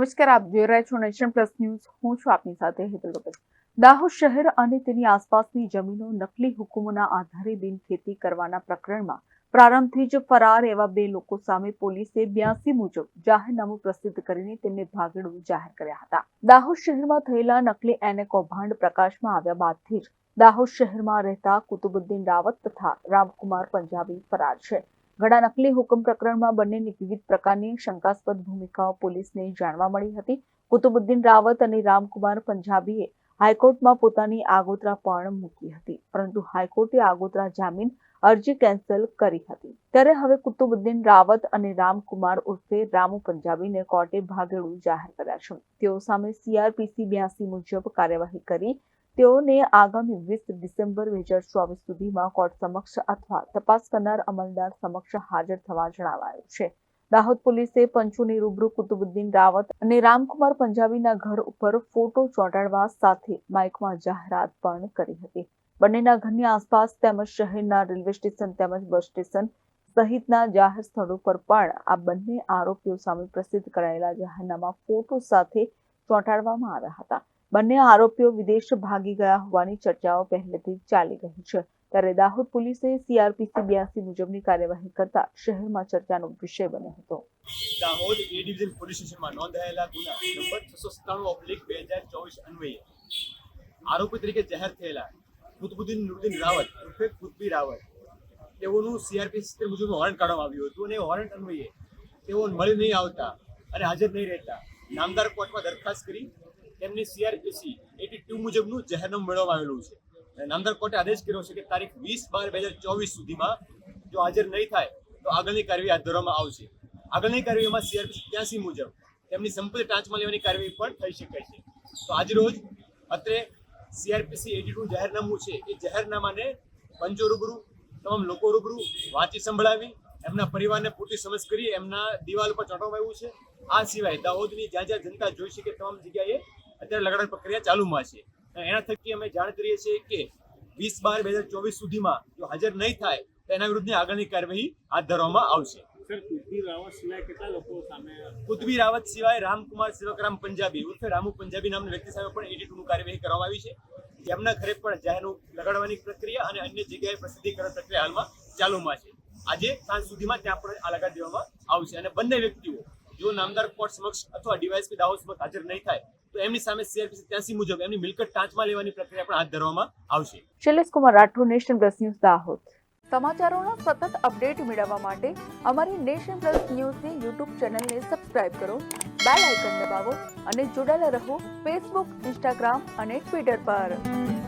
નમસ્કાર, આપ જોઈ રહ્યા છો નેશન પ્લસ ન્યૂઝ. હું છું આપની સાથે હેતલ દાહોદ શહેર અને તેની આસપાસની જમીનો નકલી હુકુમોના આધારે બિન ખેતી કરવાના પ્રકરણમાં પ્રારંભથી જ ફરાર એવા બે લોકો સામે પોલીસે બ્યાસી મુજબ જાહેરનામું પ્રસિદ્ધ કરીને તેમને ભાગેડુ જાહેર કર્યા હતા. દાહોદ શહેરમાં થયેલા નકલી એને કૌભાંડ પ્રકાશમાં આવ્યા બાદથી જ દાહોદ શહેરમાં રહેતા કુતુબુદ્દીન રાવત તથા રામકુમાર પંજાબી ફરાર છે. ઘણા નકલી હુકમ પ્રકરણમાં બંનેની વિવિધ પ્રકારની શંકાસ્પદ ભૂમિકાઓ પોલીસને જાણવા મળી હતી. કુતુબુદ્દીન રાવત અને રામકુમાર પંજાબીએ હાઈકોર્ટમાં પોતાની આગોતરા પણ મૂકી હતી, પરંતુ હાઈકોર્ટે આગોતરા જામીન અરજી કેન્સલ કરી હતી. ત્યારે હવે કુતુબુદ્દીન રાવત અને રામકુમાર ઉર્ફે રામુ પંજાબીને કોર્ટે ભાગેડુ જાહેર કર્યા છે. તેઓ સામે સીઆરપીસી બ્યાસી મુજબ કાર્યવાહી કરી તેઓને આગામી વીસ ડિસેમ્બર બે હજાર ચોવીસ સુધીમાં કોર્ટ સમક્ષ અથવા તપાસ કરનાર અમલદાર સમક્ષ હાજર થવા જણાવાયું છે. દાહોદ પોલીસે પંચુની રૂબરૂ કુતુબુદ્દીન રાવત અને રામકુમાર પંજાબીના ઘર ઉપર ફોટો ચોંટાડવા સાથે માઇકમાં જાહેરાત પણ કરી હતી. બંનેના ઘરની આસપાસ તેમજ શહેરના રેલવે સ્ટેશન તેમજ બસ સ્ટેશન સહિતના જાહેર સ્થળો પર પણ આ બંને આરોપીઓ સામે પ્રસિદ્ધ કરાયેલા જાહેરનામા ફોટો સાથે ચોંટાડવામાં આવ્યા હતા. બંને આરોપીઓ વિદેશ ભાગી ગયા હોવાની ચર્ચાઓ પહેલેથી ચાલી રહી છે. ત્યારે દાહોદ પોલીસે સીઆરપીસી બ્યાસી મુજબની કાર્યવાહી કરતા શહેરમાં ચર્ચાનો વિષય બન્યો હતો. દાહોદ એ ડિવિઝન પોલીસ સ્ટેશનમાં નોંધાયેલા ગુના નંબર છસો સત્તાણું ઓબ્લિક બે હજાર ચોવીસ અન્વયે. આરોપી તરીકે જાહેર થયેલા કુતબુદ્દીન નુરદીન રાવત ઉર્ફે કુતબી રાવત તેઓનું સીઆરપીસી મુજબનું વોરંટ કાઢવામાં આવ્યું હતું અને વોરંટ અન્વયે તેઓ મળી નહીં આવતા અને હાજર નહીં રહેતા. નામદાર કોર્ટમાં દરખાસ્ત કરી તેમની સીઆરપીસી એટી ટુ મુજબનું જાહેરનામું મેળવવામાં આવેલું છે. નામદાર કોર્ટે આદેશ કર્યો છે કે તારીખ વીસ બાર બે હજાર ચોવીસ સુધીમાં જો હાજર નહીં થાય, તો આગળની કાર્યવાહી હાથ ધરવામાં આવશે. આગળની કાર્યવાહીમાં સીઆરપી ત્યાંસી મુજબ તેમની સંપત્તિ ટાંચમાં લેવાની કાર્યવાહી પણ થઈ શકે છે. તો આજરોજ અત્રે સીઆરપીસી એટી ટુ જાહેરનામું છે, એ જાહેરનામાને પંચો રૂબરૂ, તમામ લોકો રૂબરૂ વાંચી સંભળાવી, એમના પરિવારને પૂરતી સમજ કરી, એમના દિવાલ ઉપર ચોંટવામાં આવ્યું છે. આ સિવાય દાહોદની જ્યાં જ્યાં જનતા જોઈ શકે તમામ જગ્યાએ અત્યારે લગાડવાની પ્રક્રિયા ચાલુમાં છે. એના થકી અમે જાણ કરીએ છીએ કે વીસ બાર બે હજાર ચોવીસ સુધીમાં જો હાજર નહીં થાય તો એના વિરુદ્ધની આગળની કાર્યવાહી હાથ ધરવામાં આવશે. પૃથ્વી રાવત સિવાય કેટલા લોકો સામે કુતબી રાવત સિવાય રામકુમાર સેવકરામ પંજાબી ઉર્ફે રામુ પંજાબી નામના વ્યક્તિ સામે પણ એટી ટુનું કાર્યવાહી કરવામાં આવી છે. જેમના ઘરે પણ જાહેરનું લગાડવાની પ્રક્રિયા અને અન્ય જગ્યાએ પ્રસિદ્ધિકરણ પ્રક્રિયા હાલમાં ચાલુમાં છે. આજે સાંજ સુધીમાં ત્યાં પણ આ લગાડી દેવામાં આવશે અને બંને વ્યક્તિઓ જો નામદાર કોર્ટ સમક્ષ અથવા ડીવાયસપી દાહોદ સમક્ષ હાજર નહીં થાય તો એમની સામે સીઆરપીસી ત્યાંસી મુજબ એમની મિલકત ટાંચમાં લેવાની પ્રક્રિયા પણ હાથ ધરવામાં આવશે. Shailesh Kumar Rathod nation plus news Dahod. સમાચારોના સતત અપડેટ મેળવવા માટે અમારી નેશન પ્લસ ન્યૂઝની યુટ્યુબ ચેનલને સબસ્ક્રાઇબ કરો બેલ આઇકન દબાવો અને જોડાયેલા રહો ફેસબુક ઇન્સ્ટાગ્રામ અને ટ્વિટર પર.